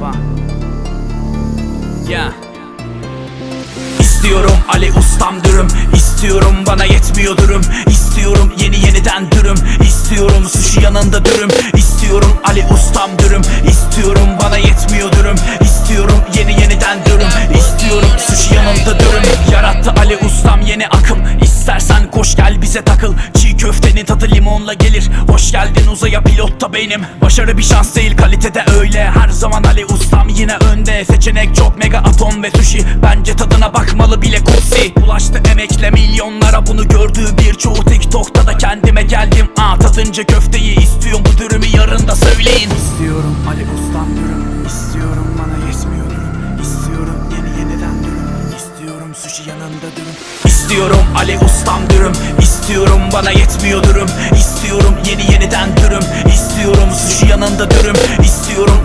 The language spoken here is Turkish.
Merhaba. Ya. İstiyorum Ali ustam dürüm. İstiyorum bana yetmiyor dürüm İstiyorum yeni yeniden dürüm. İstiyorum sushi yanında dürüm. İstiyorum Ali ustam dürüm. İstiyorum bana yetmiyor dürüm İstiyorum yeni yeniden dürüm. İstiyorum sushi yanında dürüm. Yarattı Ali ustam yeni akım. İstersen koş gel bize takıl. Çiğ köftenin tadı limonla gelir. Hoş geldin uzaya pilotta benim. Başarı bir şans değil kalitede öyle önde Seçenek çok mega atom ve sushi. Bence tadına bakmalı bile kutsi Ulaştı emekle milyonlara bunu gördüğü birçoğu. TikTok'ta da kendime geldim. Aa tadınca köfteyi istiyorum. Bu dürümü yarın da söyleyin. İstiyorum Ali ustam dürüm. İstiyorum bana yetmiyor. İstiyorum yeni yeniden dürüm. İstiyorum sushi yanında dürüm. İstiyorum Ali ustam dürüm. İstiyorum bana yetmiyor dürüm. İstiyorum yeni yeniden dürüm. İstiyorum sushi yanında dürüm. İstiyorum